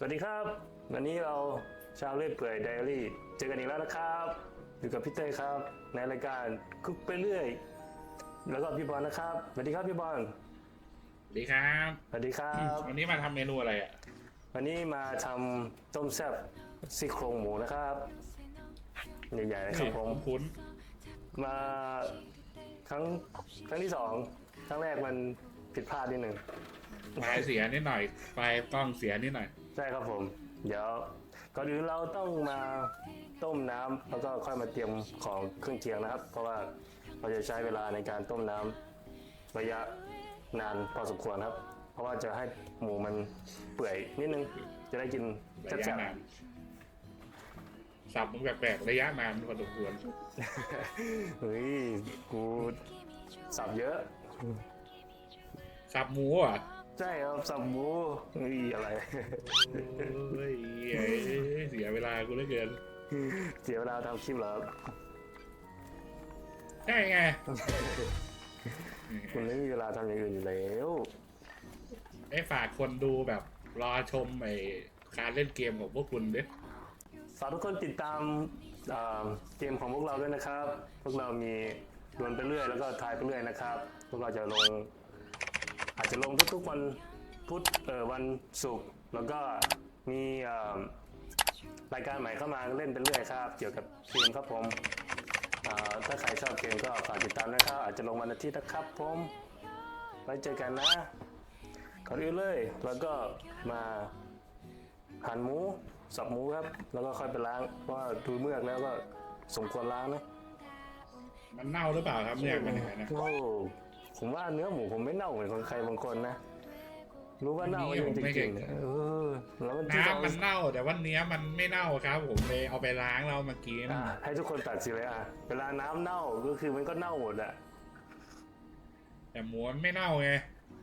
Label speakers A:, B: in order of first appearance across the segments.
A: สวัสดีครับ วันนี้เราชาวเล่อยเปื่อยไดอารี่เจอกันอีกแล้วนะครับ อยู่กับพี่เต้ยครับ ในรายการคุกไปเรื่อย แล้วก็พี่บอลนะครับสวัสดีครับพี่บอล
B: สวัสดีครับ
A: สวัสดีครับ
B: วันนี้มาทำเมนูอะไรอะ
A: วันนี้มาทำต้มแซ่บซี่โครงหมูนะครับใหญ่ๆนะครับผม
B: คุ้น
A: มาครั้งครั้งที่สองครั้งแรกมันผิดพลาดนิดหนึ่ง
B: ๆไฟเสียนิดหน่อยไฟกล้องเสียนิดหน่อย
A: ใช่ครับผม เดี๋ยวก่อนอื่นเราต้องมาต้มน้ำแล้วก็ค่อยมาเตรียมของเครื่องเคียงนะครับ เพราะว่าเราจะใช้เวลาในการต้มน้ำระยะนานพอสมควรครับ เพราะว่าจะให้หมูมันเปื่อยนิดนึงจะได้กิน
B: ระยะ
A: แซ่บ
B: นานสับมึงแปลกๆระยะนานพอสมควร
A: ๆเฮ้ยกูสับเยอะ
B: สับหมูอะ
A: ใช่ครับสับหมูเฮ้ยอะไร
B: เฮ้ยเสียเวลากูเหลือเกิน
A: เสียเวลาทำคลิปเหรอครับ
B: ใช่ไง
A: คุณไม่มีเวลาทำอย่างอื่นอยู่แล้ว
B: ไอ้ฝากคนดูแบบรอชมไอ้การเล่นเกมของพวกคุณดิ
A: ฝากทุกคนติดตามเอ่อเกมของพวกเราด้วยนะครับ พวกเรามีดวลไปเรื่อยแล้วก็ทายไปเรื่อยนะครับ พวกเราจะลง อาจจะลงทุกๆวันพุธเอ่อวันศุกร์แล้วก็มีเอ่อรายการใหม่เข้ามาเล่นไปเรื่อยครับ เกี่ยวกับเกมครับผมเอ่อถ้าใครชอบเกมก็ฝากติดตามนะครับอาจจะลงวันอาทิตย์นะครับผมไว้เจอกันนะก่อนอื่นเลยแล้วก็มาหั่นหมูสับหมูครับ แล้วก็ค่อยไปล้างเพราะว่าดูเมือกแล้วก็สมควรล้างนะ
B: มันเน่าหรือเปล่าครับเนี่ยมันยังไงนะ
A: โอ้ ผมว่าเนื้อหมูผมไม่เน่าเหมือนคนใครบางคนนะรู้ว่าเน่ายังจริงๆเนี่ยเออแล้วมันที่เขา
B: น้ำมันเน่า แต่ว่าเนื้อมันไม่เน่าครับ ผมเลยเอาไปล้างแล้วมากิน
A: อะให้ทุกคนตัดสินเลยอะเวลาน้ำเน่าก็คือมันก็เน่าหมดอะ
B: แต่หมูมันไม่เน่าไง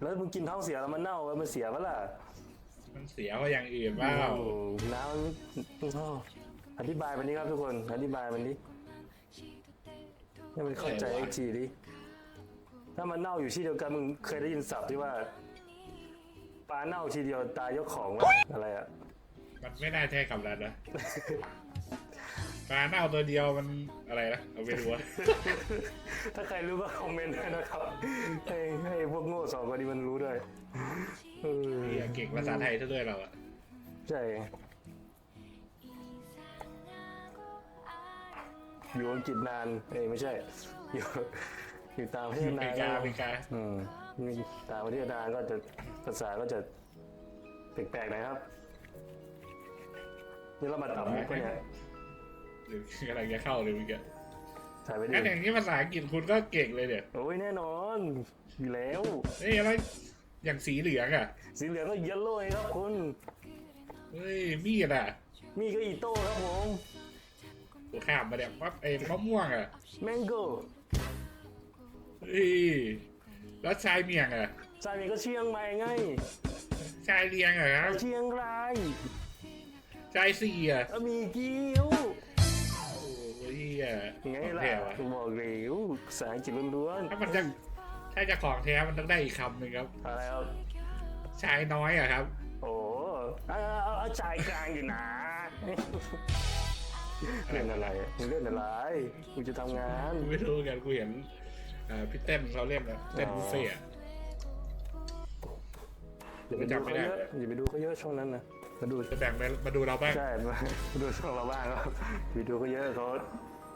A: แล้วมึงกินท้องเสียแล้วมันเน่าแล้วมันเสียปะล่ะ
B: มันเสียเพราะอย่างอื่นว่า
A: โอ้โหน้ำโอ้โหอธิบายมันนี้ครับทุกคนอธิบายมันนี้ให้มันเข้าใจไอ้ทีดิ ถ้ามันเน่าอยู่ที่เดียวกันมึงเคยได้ยินศัพท์ที่ว่าปลาเน่าทีเดียวตายยกของวะอะไรอะ
B: มันไม่น่าใช่คำนั้นนะปลาเน่าตัวเดียวมันอะไรนะเอาไปดูอะ
A: ถ้าใครรู้ก็คอมเมนต์ด้วยนะครับให้ให้พวกโง่สองคนนี้มันรู้ด้วยเออ
B: เหี้ยเก่งภาษาไทยซะด้วยเราอะ
A: ใช่อยู่อังกฤษนานเอ้ยไม่ใช่อยู่ อยู่ตางประเทศ
B: อเม
A: นาน
B: ริกาอเมริกา
A: อืมมีต่างประเทศนานก็จะภาษาก็จะแปลกๆหนะครับ นี่เรามาตับมุกปะเนี่ย
B: หรือกำลังจะเข้าเลยเมื่อกี้
A: ถ่ายไปดิ
B: งั้นอย่างนี้ภาษาอังกฤษคุณก็เก่งเลยเนี่ย
A: โอ้ยแน่นอนอยู่แล้ว
B: เฮ้ยอะไรอย่างสีเหลืองอะ
A: สีเหลืองก็เยลโล่ครับคุณ
B: เฮ้ยมีดอะ
A: มีก็อีโต้ครับผม
B: ข้ามมาเนี่ยปั๊บไอ้มะม่วงอะ
A: แมงโก้
B: เฮ้ยแล้วชายเมียงอะ
A: ซามีก็เชียงใหม่ไง
B: ชายเลียงอะครับ
A: เชียงราย
B: ชายสี่อะ
A: อะมีกิ้ว
B: โอ้ยเหี้ย
A: ไง
B: ของ
A: ล่ะ
B: แท้วะ
A: บอกเลยภาษาอังกฤษล้วน
B: ถ้ามันจะถ้าจะของแท้มันต้องได้อีกคำหนึ่งครับ
A: ๆอะไรครับ
B: ชายน้อยอะครับ
A: โอ้เอาเอาเอาใจกลางอยู่นะเล่นอะไรมึงเล่นอะไรกูจะทำงาน
B: กูไม่รู้กันกูเห็น เอ่อพี่เต้นเขาเล่นนะเต้นบุฟเฟ่ต์อะ
A: อย่าไปดูเขาเยอะอย่าไปดูเขาเยอะช่วงนั้นนะมาดู
B: จะแบ่งไปมาดูเราบ้าง
A: ใช่มามาดูช่องเราบ้างครับวิดีโอเขาเยอะเขา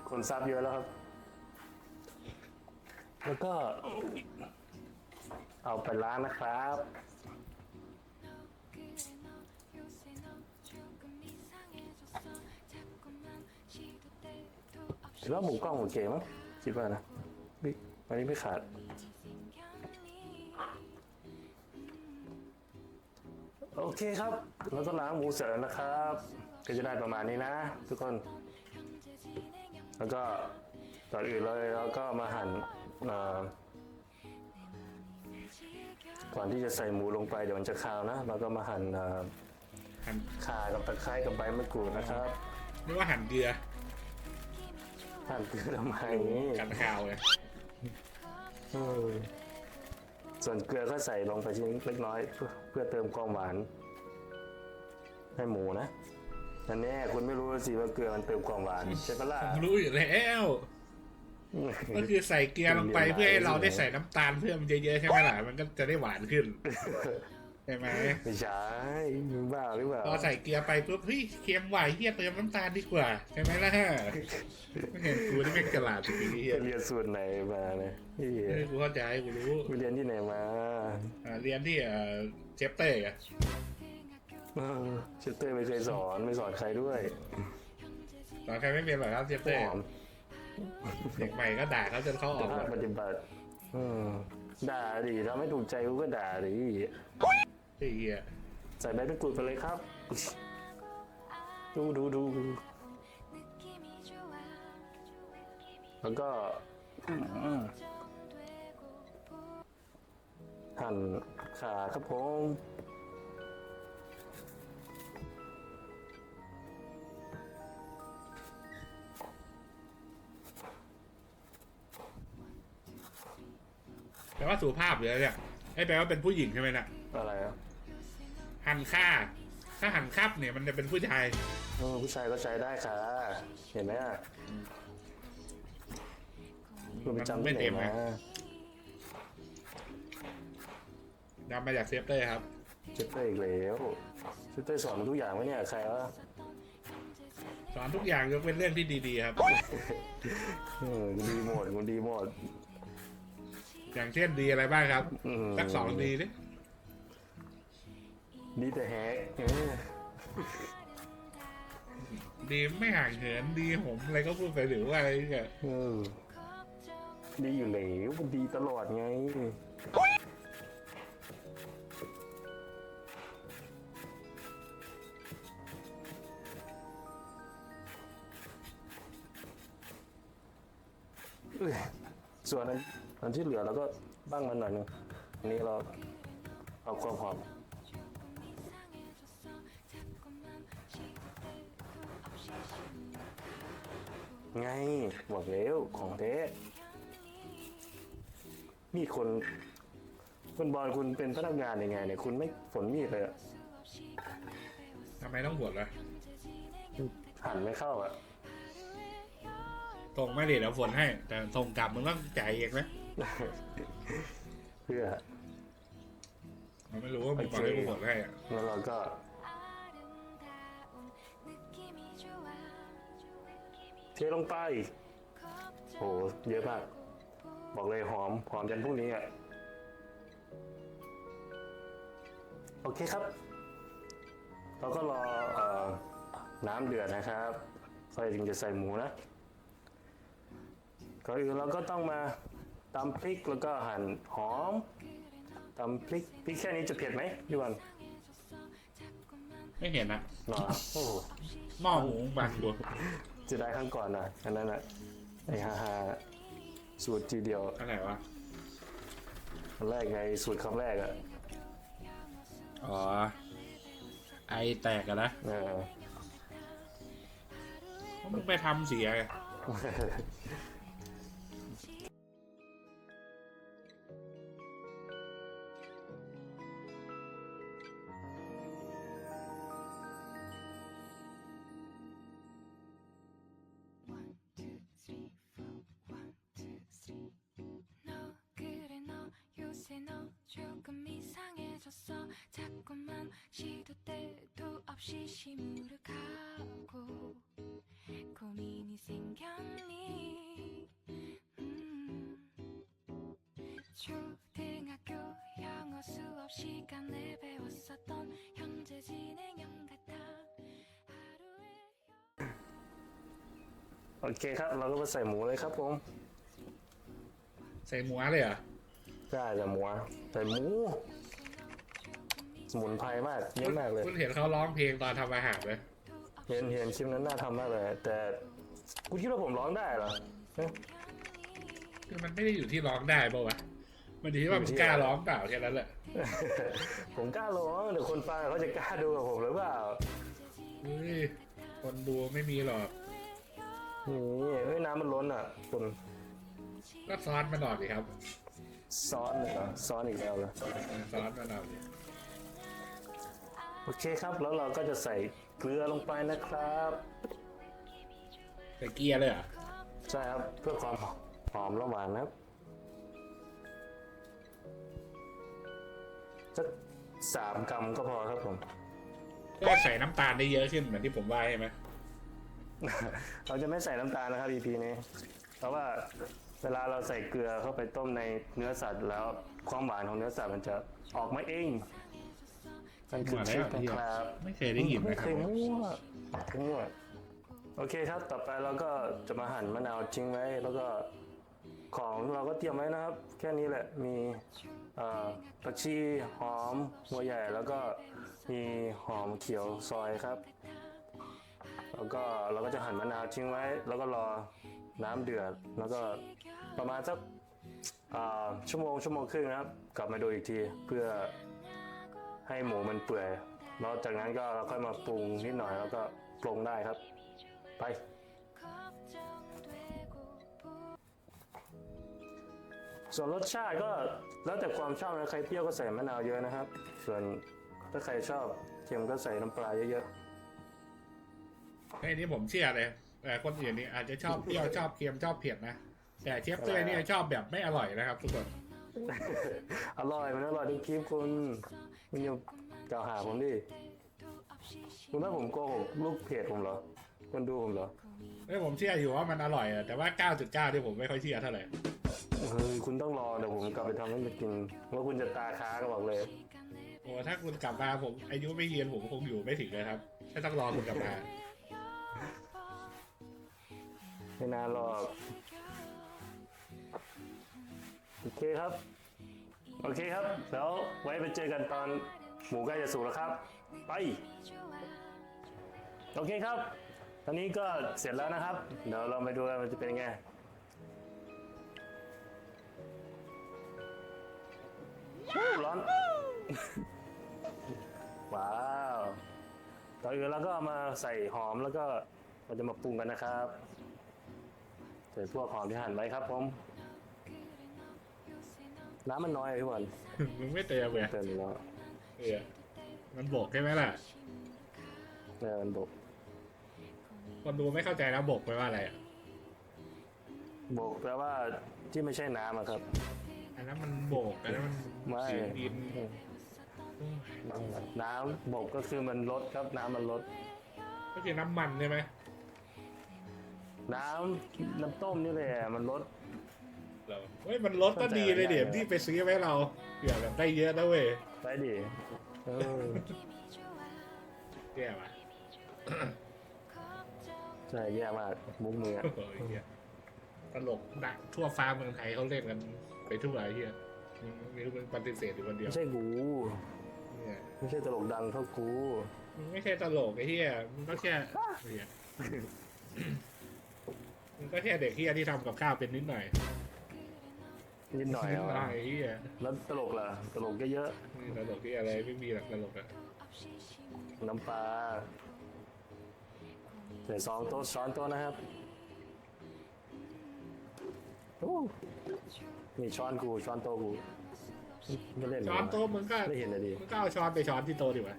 A: คนซับเยอะแล้วครับ แล้วก็ เอาไปล้างนะครับ ถือว่าหมูกล้องโอเคมั้งคิดว่านะไม่ วันนี้ไม่ขาด โอเคครับแล้วก็ล้างหมูเสร็จแล้วนะครับ ก็จะได้ประมาณนี้นะ ทุกคน แล้วก็ก่อนอื่นเลยเราก็มาหั่นเอ่อก่อนที่จะใส่หมูลงไปเดี๋ยวมันจะคาวนะเราก็มาหั่นเอ่อ
B: หั่น
A: ข่ากับตะไคร้กับใบมะกรูดนะครับ
B: นึกว่าหั่นเกลือ
A: หั่นเกลือทำไม
B: กันข่าวเลย
A: เออส่วนเกลือก็ใส่ลงไปชิ้นเล็กน้อยเพื่อเพื่อเติมความหวาน ให้หมูนะอันแน่คุณไม่รู้สิว่าเกลือมันเติมความหวานใช่ปะล่ะ
B: ผมรู้อยู่แล้วก็คือใส่เกลือลงไปเพื่อให้เราได้ใส่น้ำตาลเพิ่มเยอะๆใช่ไหมล่ะมันก็จะได้หวานขึ้นใช่ไหม
A: ไม่ใช่มึงบ้าหรือเปล่า
B: พอใส่เกลือไปปุ๊บเฮ้ยเค็มหวานเฮียเติมน้ำตาลดีกว่าใช่ไหมล่ะไม่เห็นกูนี่ไม่งฉลาดจริงๆเฮีย
A: ไปเรียนสูตรไหนมาเนี่ยเหี้ย
B: เออกูเข้าใจกูรู้
A: ไปเรียนที่ไหนมา
B: อ่าเรียนที่เอ่อเชฟเต้อะ
A: เออเชฟเต้ไม่เคยสอนไม่สอนใครด้วย
B: สอนใครไม่เป็นหรอกครับเชฟเต้
A: หอม
B: เด็กใหม่ก็ด่าเขาจนเขาออกหม
A: ภาค
B: ด
A: ปฏิบัติอืมด่าดิถ้าไม่ถูกใจกูก็ด่าดิ
B: ไอ้เหี้ย
A: ใส่ใบมะกรูดไปเลยครับ ดูดูดูแล้วก็อืมหั่นขาครับผม
B: แปลว่าสุภาพเลยเนี่ยไอ้แปลว่าเป็นผู้หญิงใช่ไหมน่ะ
A: อะไรอะ
B: หันค่า ถ้าหันคับเนี่ยมันจะเป็นผู้ชาย
A: เออผู้ชายก็ใช้ได้ค่ะ เห็นไหมอะคุณไปจำที่ไหนมา
B: นำมาจากเชฟเต้ครับ
A: เชฟเต้อีกแล้วเชฟเต้สอนมาทุกอย่างไหมเนี่ยใครวะ
B: สอนทุกอย่างยกเป็นเรื่องที่ดีๆครับ
A: เออดีหมดมันดีหมด
B: อย่างเช่นดีอะไรบ้างครับ
A: อืม
B: สักสองดีดิ
A: ดีแต่แฮกเออ
B: ดีไม่ห่างเหินดีผมอะไรก็พูดไปหรือว่าอะไรเนี่ย
A: เออดีอยู่แล้วมันดีตลอดไงเอ้ยส่วนอันอันที่เหลือเราก็บ้างมันหน่อยหนึงอันนี้เราเอาความหอม ไงบอกแล้วของเทมีดคนคุณบอลคุณเป็นพนักงานยังไงเนี่ยคุณไม่ฝนมีดเลยอะ
B: ทำไมต้องบวชวะ
A: หันไม่เข้าอะ
B: ส่งไม่ดีเดี๋ยวฝนให้ แต่ส่งกลับมึงต้องจ่ายเองนะ
A: เพื่อ
B: มันไม่รู้ว่ามึงบอกให้กูบวชให้อะ
A: แล้วเราก็ เทลงไป โห เยอะมาก บอกเลยหอม หอมยันพรุ่งนี้อะ โอเคครับ เราก็รอเออน้ำเดือดนะครับค่อยถึงจะใส่หมูนะก่อนอื่นเราก็ต้องมาตำพริกแล้วก็หั่นหอมตำพริกพริกแค่นี้จะเผ็ดไหมพี่วัน
B: ไม่เห็นนะ
A: หรอโอ้โห
B: หม้อหุงบางกู
A: จะได้ครั้งก่อนนะอันนั้นอะไอฮาฮาสูตรทีเดียว
B: อะไรวะ
A: อันแรกไงสูตรคำแรกอะ
B: อ๋อ ไอแตกอะนะ
A: เออ
B: เพราะมึงไปทำเสียไง
A: โอเคครับ เราก็มาใส่หมูเลยครับผม
B: ใส่หมูเลยเหรอะ
A: ได้แต่หมูอะใส่หมู สมุนไพรมากเยอะมากเลย
B: คุณเห็นเขาร้องเพลงตอนทำอาหารไหม
A: เห็นเห็นคลิปนั้นน่าทำมากเลย แต่คุณคิดว่าผมร้องได้เหรอเอ๊ะ
B: คือมันไม่ได้อยู่ที่ร้องได้ป่าวะ มันอยู่ที่ว่ามึงกล้าร้องเปล่าแค่นั้นแหละ
A: ผมกล้าร้องแต่คนฟังเขาจะกล้าดูกับผมหรือเปล่า
B: เฮ้ยคนดูไม่มีหรอก
A: นี่เอ้ยน้ำมันล้นอะคุณ
B: ก็ซ้อนมาหน่อยดิครับ
A: ซ้อนเลยเหรอซ้อนอีกแล้วเหรอ
B: ซ้อนมาหน่อยดิ
A: โอเคครับแล้วเราก็จะใส่เกลือลงไปนะครับ
B: ใส่เกียร์เลยเหรอ
A: ใช่ครับเพื่อความหอมและหวานนะครับ สักสามกรัมก็พอครับผม
B: ก็ใส่น้ำตาลได้เยอะขึ้นเหมือนที่ผมว่าใช่ไหม
A: เราจะไม่ใส่น้ำตาลนะครับ EP นี้ เพราะว่าเวลาเราใส่เกลือเข้าไปต้มในเนื้อสัตว์แล้วความหวานของเนื้อสัตว์มันจะออกมาเองมันคือ
B: มา
A: ท
B: แล้
A: ริ
B: ว
A: คนะครับ
B: ไม่เคยได้ยิน
A: ไม่
B: นะค
A: เครับยมั่วมั่วโอเคครับ ต่อไปเราก็จะมาหั่นมะนาวทิ้งไว้ แล้วก็ของเราก็เตรียมไว้นะครับ แค่นี้แหละ มีเอ่อ ผักชีหอมหัวใหญ่แล้วก็มีหอมเขียวซอยครับ แล้วก็เราก็จะหั่นมะนาวทิ้งไว้ แล้วก็รอน้ำเดือด แล้วก็ประมาณสักชั่วโมงชั่วโมงครึ่งนะครับ กลับมาดูอีกทีเพื่อให้หมูมันเปื่อยแล้วจากนั้นก็เราค่อยมาปรุงนิดหน่อยแล้วก็ปรุงได้ครับ ไป ส่วนรสชาติก็แล้วแต่ความชอบนะใครเปรี้ยวก็ใส่มะนาวเยอะนะครับ ส่วนถ้าใครชอบเค็มก็ใส่น้ำปลาเยอะ
B: ไอ้นี่ผมเชื่อเลยแต่คนอื่นนี่อาจจะชอบเปรี้ยวชอบเค็มชอบเผ็ดนะ แต่เชฟเต้ยเนี่ยชอบแบบไม่อร่อยนะครับทุกคน
A: ๆ อร่อยมันอร่อยทุกคลิปคุณคุณอย่ากล่าวหาผมดิคุณว่าผมโกหกลูกเพจผมเหรอคนดูผมเหรอ
B: ไอ้ยผมเชื่ออยู่ว่ามันอร่อยอะแต่ว่า 9.9ที่ผมไม่ค่อยเชื่อเท่าไหร่
A: เฮ้ยคุณต้องรอเดี๋ยวผมกลับไปทำให้มันกินว่าคุณจะตาค้าก็บอกเลย
B: โอ้ถ้าคุณกลับมาผมอายุไม่เยียนผมคงอยู่ไม่ถึงเลยครับถ้าต้องรอคุณกลับมา
A: ไม่นานหรอกโอเคครับ โอเคครับ แล้วไว้ไปเจอกันตอนหมูใกล้จะสุกแล้วครับ ไป โอเคครับ ตอนนี้ก็เสร็จแล้วนะครับ เดี๋ยวเราไปดูกันมันจะเป็นยังไง วู้ร้อน ว้าวต่ออื่นเราก็เอามาใส่หอมแล้วก็เราจะมาปรุงกันนะครับใส่พวกหอมที่หั่นไว้ครับ ผม น้ำมันน้อยพี่บอล
B: มึงไม่เตือนเลย
A: เติมอีกแล้ว
B: เออมันบกใช่ไหมล่ะ
A: เออมันบก
B: คนดูไม่เข้าใจแล้วบกไปลว่าอะไรอะ
A: บกแปลว่าที่ไม่ใช่น้ำอะครับ
B: อันนั้นมันบกอันนั้นมัน
A: ไม่
B: เสียงดิน
A: น้ำบกก็คือมันลดครับน้ำมันลด
B: ก็คือน้ำมันใช่ไหม
A: น้ำน้ำต้มนี่แหละมันลด
B: เราเฮ้ยมันลดก็ดีเลยเดี๋ยวที่ไปซื้อไว้เราเผื่อแบบได้เยอะนะเว้ย
A: ไปดิเออ
B: แย่ว่ะ
A: ใช่แย่มากมุกมืออะ
B: โอ้ยเหี้ย ตลกดักทั่วฟ้าเมืองไทยเขาเล่นกันไปทั่วไอ้เหี้ยมีมึงปฏิเสธอยู่คนเดียว
A: ไม่ใช่กู
B: เนี่ย
A: ไม่ใช่ตลกดังเท่ากู
B: มึงไม่ใช่ตลกไอ้เหี้ยมึงก็แค่เนี่ยมึงก็แค่เด็กเหี้ยที่ทำกับข้าวเป็นนิดหน่อย
A: นิดหน่อย
B: นิด
A: เอา
B: หน่อยไอ้เหี้ย
A: แล้วตลกล่ะตลกเยอะ
B: นี่ตลกที่อะไรไม่มีหรอกตลกอะ
A: ๆน้ำปลาใส่สองโต๊ะช้อนโต๊ะนะครับ โอ้นี่ช้อนกูช้อนโต๊ะกูไม่เล่น
B: ช้อนโต๊ะมึงก็
A: ไม่เห็นเลยดิ
B: มึงก็เอาช้อนไปช้อนที่โต๊ะดีกว่า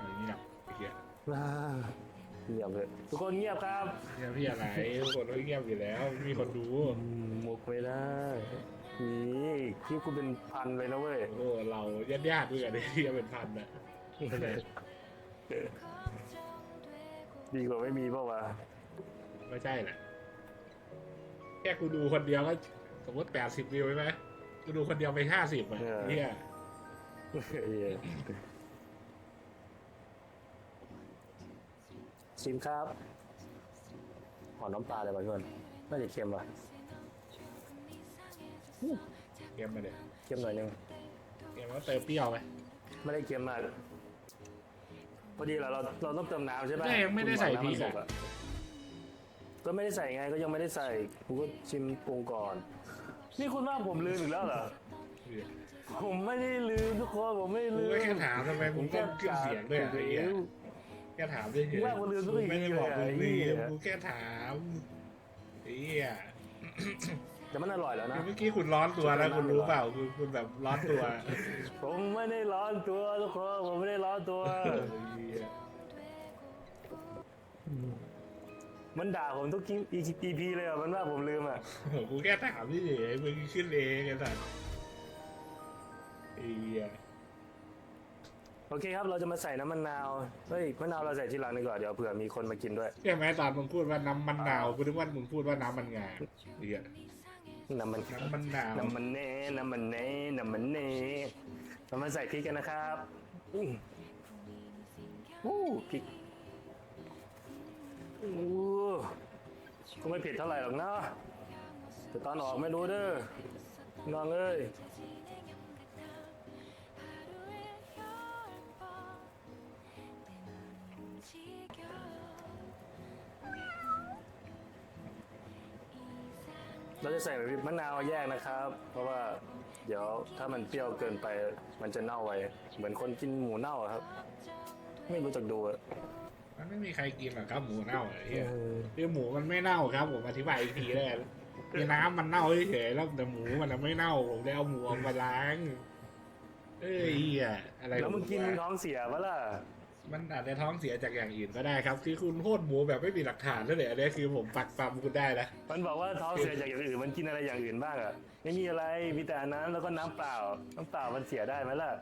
B: อันนี้หนักไอ้เหี้ย
A: ว้าเงียบเลยทุกคนเงียบครับ
B: เงียบพี่อะไรทุกคนก็เงียบอยู่แล้วไม่มีคนดู
A: อืมมุกไม่ได้นี่ที่กูเป็นพันเลยนะเว้ย
B: โอ้เราญาติญาติๆด้วยกันที่เป็นพันอะ
A: ดีกว่าไม่มีเปล่าวะ
B: ไม่ใช่แหละ แค่กูดูคนเดียวก็สมมติแปดสิบวิวใช่ไหมกูดูคนเดียวไปห้าสิบอะเนี่ย
A: เหี้ยชิมครับ หอมน้ำปลาเลยว่ะทุกคนน่าจะเค็มว่ะ
B: เกมมาเดี๋ยว
A: เค็มหน่อยนึง
B: เกมว่าเติมเปรี้ยวไหม
A: ไม่ได้เค็มมากพอดีเราเราเราต้องเติมน้ำใช่ไหม
B: แต่ยังไม่ได้ใส่พริก
A: น้ำมันสุ
B: อะ
A: อะ ก็ไม่ได้ใส่ไงก็ยังไม่ได้ใส่กูก็ชิมปรุงก่อน นี่คุณว่าผมลืมอีกแล้วเหรอ ผมไม่ได้ลืมทุกคนผมไม่
B: กู
A: ลืม
B: ก็แค่ถามทำไมมึงต้องขึ้นเสียงด้วยอะไอ้เหี้ยแค่ถามด้วยเฉย
A: ว่าคนลืมทุกที
B: ไม่ได้บอกมึง
A: เลยอะ
B: รีบ
A: ไอ้เหี้ย
B: กูแค่ถามไอ้เหี้ย
A: แต่มันอร่อยแล้วนะ
B: เมื่อกี้คุณร้อนตัวแล้วคุณรู้เปล่าคุณคุณแบบร้อนตัว
A: ผมไม่ได้ร้อนตัวทุกคนผมไม่ได้ร้อนตัว มันด่าผมทุกคลิป EP เลยอะ มันว่าผมลืมอะ
B: โอ้โหกูแค่ถามที่เฉยมึงขึ้นเองไอ้สัสไอ้เหี้ย
A: โอเคครับ เราจะมาใส่น้ำมะนาว เฮ้ย มะนาวเราใส่ทีหลังดีกว่า เดี๋ยวเผื่อมีคนมากินด้วย
B: ใช่ไหมตอนมึงพูดว่าน้ำมันนาวกูนึกว่ามึงพูดว่าน้ำมันงาไอ้เหี้ย
A: น้ำมัน
B: น้ำมันนาว
A: น้ำมันเน่น้ำมันเน่น้ำมันเน่เรามาใส่พริกกันนะครับอื้ออู้พริก อู้ก็ไม่ผ็ดเท่าไหร่หรอกนะแต่ตอนออกไม่รู้เด้อน้องเอ้ยเราจะใส่มะนาวแยกนะครับ เพราะว่าเดี๋ยวถ้ามันเปรี้ยวเกินไปมันจะเน่าไวเหมือนคนกินหมูเน่าครับ ไม่รู้จักดูอะ
B: มันไม่มีใครกินหรอกครับหมูเน่าไอ้เหี้ยคือหมูมันไม่เน่าครับผมอธิบายอีกทีแล้วกันคือน้ำมันเน่าเฉยๆแล้วแต่หมูมันน่ะไม่เน่าผมเลยเอาหมูออกมาล้าง เอ้ยเหี้ยอะไร
A: แล้วมึงกิน
B: ขอ
A: ท้องเสียปะล่ะ
B: มันอาจจะท้องเสียจากอย่างอื่นก็ได้ครับ คือคุณโทษหมูแบบไม่มีหลักฐานนั่นแหละอันนี้คือผมปักปั๊มคุณได้นะ
A: มันบอกว่าท้องเสียจากอย่างอื่นมันกินอะไรอย่างอื่นบ้างอะไม่มีอะไรมีแต่อันนั้นแล้วก็น้ำเปล่าน้ำเปล่ามันเสียได้ไหมล่ะ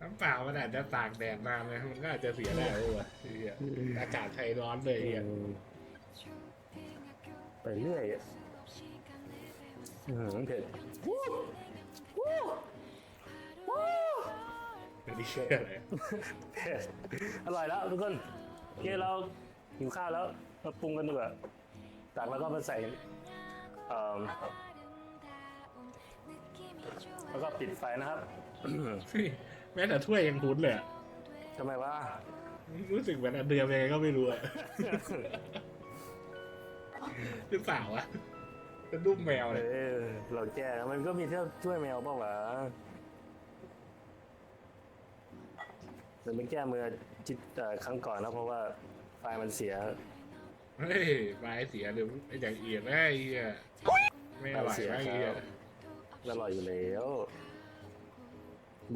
B: น้ำเปล่ามันอาจจะตากแดดนานนะมันก็อาจจะเสียได้เลยวะไอ้เหี้ยอากาศไทยร้อนเลยไอ้เหี้ย
A: ไปเรื่อยอะอื้อหือเผ็ด
B: เดี๋ยวนี้เชื่ออะไร
A: เผ็ดอร่อยแล้วทุกคนโอเคเราหิวข้าวแล้วมาปรุงกันดีกว่าตักแล้วก็มาใส่เอ่อแล้วก็ปิดไฟนะครับ
B: แม้แต่ถ้วยยังคุ้นเลยอะ
A: ทำไมวะ
B: รู้สึกเหมือนอันเดือมยังไงก็ไม่รู้อะ หรือเปล่าวะเป็นรูปแมว
A: เอ
B: เลย
A: อ เราแก้มันก็มีเท่าช่วยแมวเปล่าวะมันเป็นแก้มือจิตเอ่อครั้งก่อนนะเพราะว่าไฟมันเสีย
B: เฮ้ยปลายเสียหรืออย่างเอียดนะไอ้เหี้ยไม่อร่อยนะไอ้เหี้ย
A: อร่อยอยู่แล้ว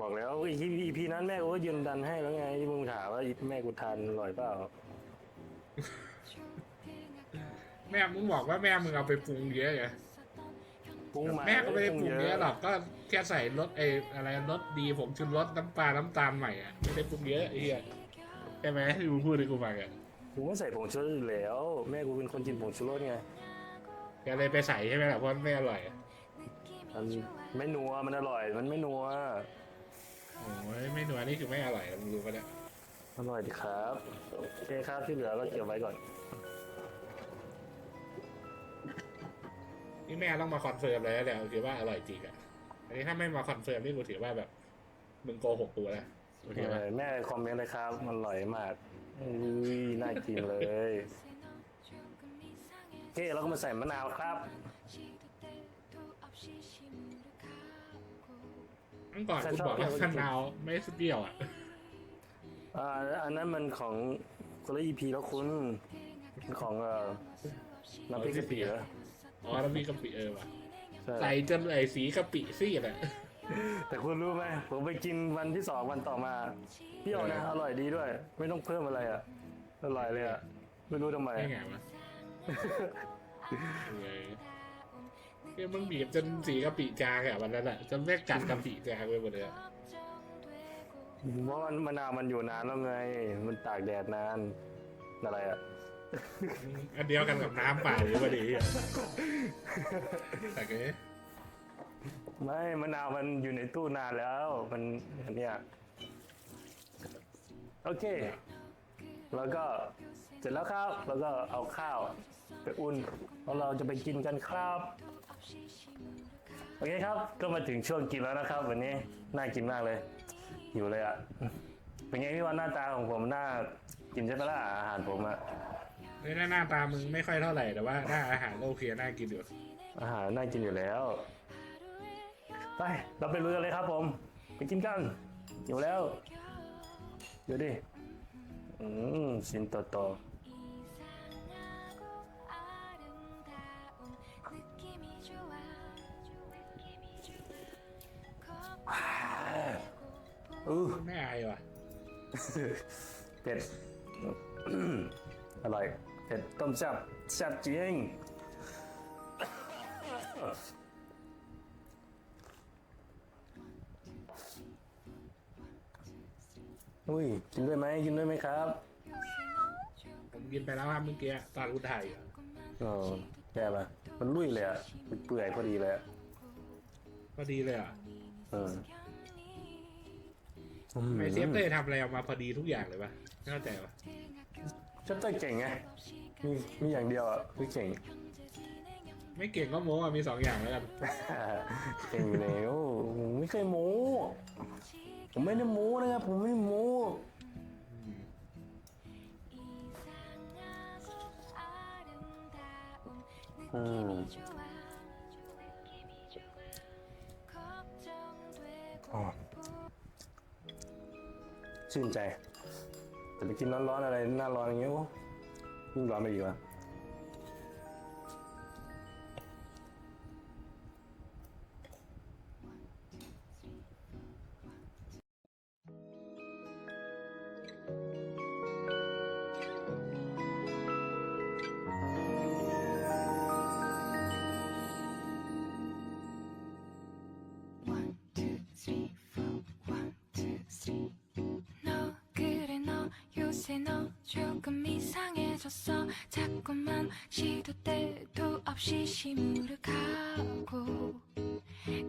A: บอกแล้วอีพีอีพีนั้นแม่กูก็ยืนดันให้แล้วไงที่มึงถามว่าแม่กูทานอร่อยเปล่า
B: แม่มึงบอกว่าแม่มึงเอาไปปรุงเยอะไง
A: ปรุงมา
B: แม่ก็ไม่ได้ปรุงเยอะหรอกก็แค่ใส่รสไอ้อะไรรสดีผมชูรสน้ำปลาน้ำตาลใหม่อะไม่ได้ปรุงเยอะไอ้เหี้ยใช่ไหมที่มึงพูดให้กูฟังอะ
A: กูไม่ใส่ผงชูรสอยู่แล้ว แม่กูเป็นคนกินผงชูรสไง
B: แกเลยไปใส่ใช่ไหมล่ะเพราะไม่อร่อยอะ
A: มันไม่นัวมันอร่อย มันไม่นัว
B: โอ้ยไม่หนัวนี่คือไม่อร่อยมึงรู้ปะเนี่ย
A: อร่อยดีครับโอเคครับที่เหลือก็เก็บไว้ก่อน
B: นี่แม่ต้องมาคอนเฟิร์มเลยนะเนี่ยถือว่าอร่อยจริงอะ อันนี้ถ้าไม่มาคอนเฟิร์มนี่กูถือว่าแบบมึงโกหกกูนะโอเคไหม
A: เออแม่คอมเมนต์เลยครับ มันอร่อยมากอุ้ยน่ากินเลย โอเคเราก็มาใส่มะนาวครับ
B: ตั้งก่อนคุณบอกว่ามะนาวไม่เปรี้ยวอะ
A: อ่าอันนั้นมันของคนละ EP แล้วคุณของเอ่อน้ำพริกกะปิเหรอ
B: อ๋อแล้วมีกะปิเออว่ะ
A: ใช่
B: ใส่จนไอ้สีกะปิซีดอะ
A: แต่คุณรู้ไหมผมไปกินวันที่สองวันต่อมาเปรี้ยวนะอร่อยดีด้วย ไม่ต้องเพิ่มอะไรอะอร่อยเลยอะไม่รู้ทำไม
B: ได้ไงวะ เออคือมึงบีบจนสีกะปิจางอะวันนั้นอะจนแม่งกัดกะปิจางไปหมดเลยอะ
A: เพราะมันมะนาวมันอยู่นานแล้วไง มันตากแดดนาน อะไรอะ
B: อันเดียวกันกับน้ำเปล่าหรือว่าดีอะแต่เอ้ย
A: ไม่มะนาวมันอยู่ในตู้นานแล้ว มันอันเนี้ยโอเค แล้วก็เสร็จแล้วครับ แล้วก็เอาข้าว ไปอุ่นแล้วเราจะไปกินกันครับ โอเคครับ ก็มาถึงช่วงกินแล้วนะครับ วันนี้น่ากินมากเลยหิวเลยอะ เป็นไงพี่วันหน้าตาของผมน่ากินใช่ไหมล่ะอาหารผมอะ
B: เฮ้ยหน้าตามึงไม่ค่อยเท่าไหร่แต่ว่าหน้าอาหารก็โอเคน่ากินอยู่
A: อาหารน่ากินอยู่แล้ว ไปเราไปลุยกันเลยครับผม ไปกินกันหิวแล้วเดี๋ยวดิอืมสินโตโอู้
B: ไม่อายว่ะ
A: เผ็ด อร่อยเผ็ดต้มแซ่บแซ่บจริงอุ้ยกินด้วยไหมกินด้วยไหมครับ
B: ผมกินไปแล้วครับเมื่อกี้ตอนกูถ่ายอยู่
A: เออแย่ปะมันลุยเลยอะเปื่อยๆพอดีเลยอะ
B: พอดีเลยอะ
A: เออ
B: ไม่เซฟเต้ทำอะไรออกมาพอดีทุกอย่างเลยปะไม่เข้าใจปะ
A: ชัตเตอร์เก่งไงมีมีอย่างเดียวอะคือเก่ง
B: ไม่เก่งก็โม้อะมีสองอย่างแล้วกัน
A: เก่งอยู่แล้วผมไม่เคยโม้ผมไม่ได้โม้นะครับผมไม่โม้
B: อืม
A: อืมอ๋อ ชื่นใจ แต่ไปกินร้อนๆอะไรหน้าร้อนอย่างเงี้ยโอ้ยิ่งร้อนไปอีกว่ะ
C: 시도 없이 시무룩하고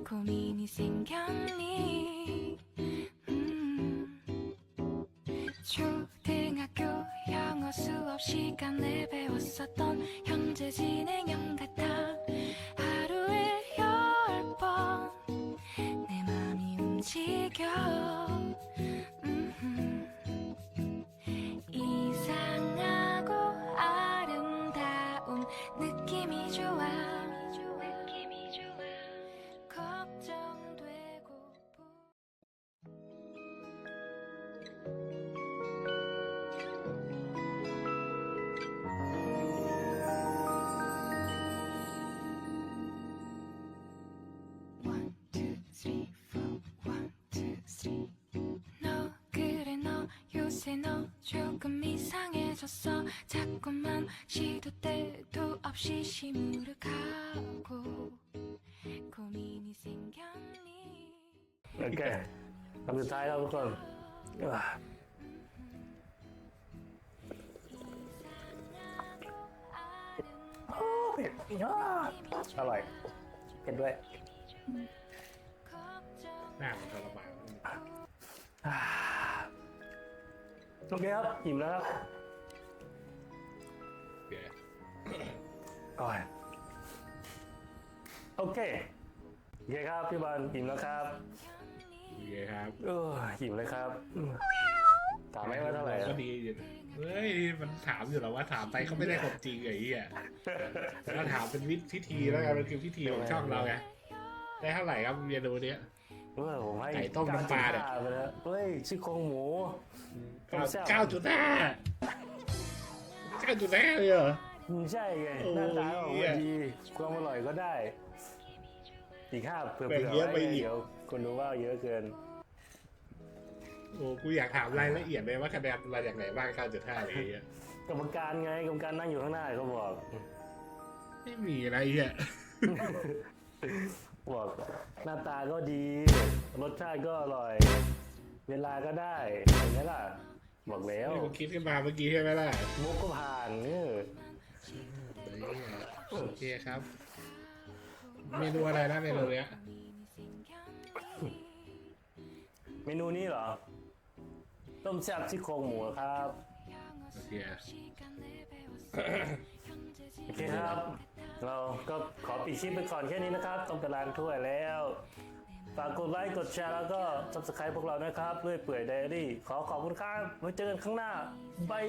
C: 고민이 생겼니 음. 초등학교 영어 수업 시간에 배웠었던 현재 진행형 같아 하루에 열 번 내 맘이 움직여 조금 이상해졌어 자꾸만 시도 때도 없이 시무룩하고 고민이 생겼니
A: โอเคคำสุดท้ายแล้วทุกคนอ่ะโอ้เผ็ดอ่ะอร่อยเผ็ดด้วย
B: หน้ามันท
A: โอเคครับอิ่มแล้วครับ
B: เดี๋ยว
A: โอ้ยโอเคโอเคครับพี่บอลอิ่มแล้วครับ
B: โอเคครับ
A: เอออิ่มเลยครับอืมถามไหมว่าเท่าไหร่อะ
B: ก็ดีอยู่นะเฮ้ยมันถามอยู่แล้วว่าถามไปก็ไม่ได้ความจริงไอ้เหี้ยก็ถามเป็นวิพิธีแล้วกันมันคือพิธีของช่องเราไงได้เท่าไหร่ครับเมนูเนี้ย
A: เออผมให้
B: ไก่ต้มน้ำปลาเนี่ย
A: 9.5ไปแล้วเฮ้ยซี่โครงหมู
B: เก้า
A: แซ่บ
B: เก้าจุดห้าเก้าจุดห้าเลยเหรอ
A: อืมใช่ไง
B: โอ้ย
A: หน้าตาก็บอกว่าดีความอร่อยก็ได้ อีกห้าเผื่อ
B: แบ่ง
A: ๆ
B: เยอะไป
A: ไว้
B: อีก
A: เดี๋ยวคนดูว่าเยอะเกิน
B: โอ้กูอยากถามรายละเอียดเลยว่าคะแนนมาจากไหนบ้างเก้าจุดห้าอะไรเงี้ย
A: กรรมการไงกรรมการนั่งอยู่ข้างหน้าเขาบอก
B: ไม่มีอะไรเงี้ย
A: บอกหน้าตาก็ดี รสชาติก็อร่อย เวลาก็ได้เห็นไหมล่ะ บอกแล้ว
B: นี่ผมคิดขึ้นมาเมื่อกี้ใช่ไหมล่ะ
A: มุกก็ผ่านเออ
B: โอเคครับ เมนูอะไรนะเมนูเนี้ย
A: เมนูนี้เหรอ ต้มแซ่บซี่โครงหมูครับ
B: โอเค
A: โอเคครับ เราก็ขอปิดคลิปไปก่อนแค่นี้นะครับ ต้องไปล้างถ้วยแล้ว ฝากกดไลค์กดแชร์แล้วก็ subscribe พวกเรานะครับด้วยเปื่อยไดอารี่ ขอขอบคุณครับไว้เจอกันข้างหน้าบาย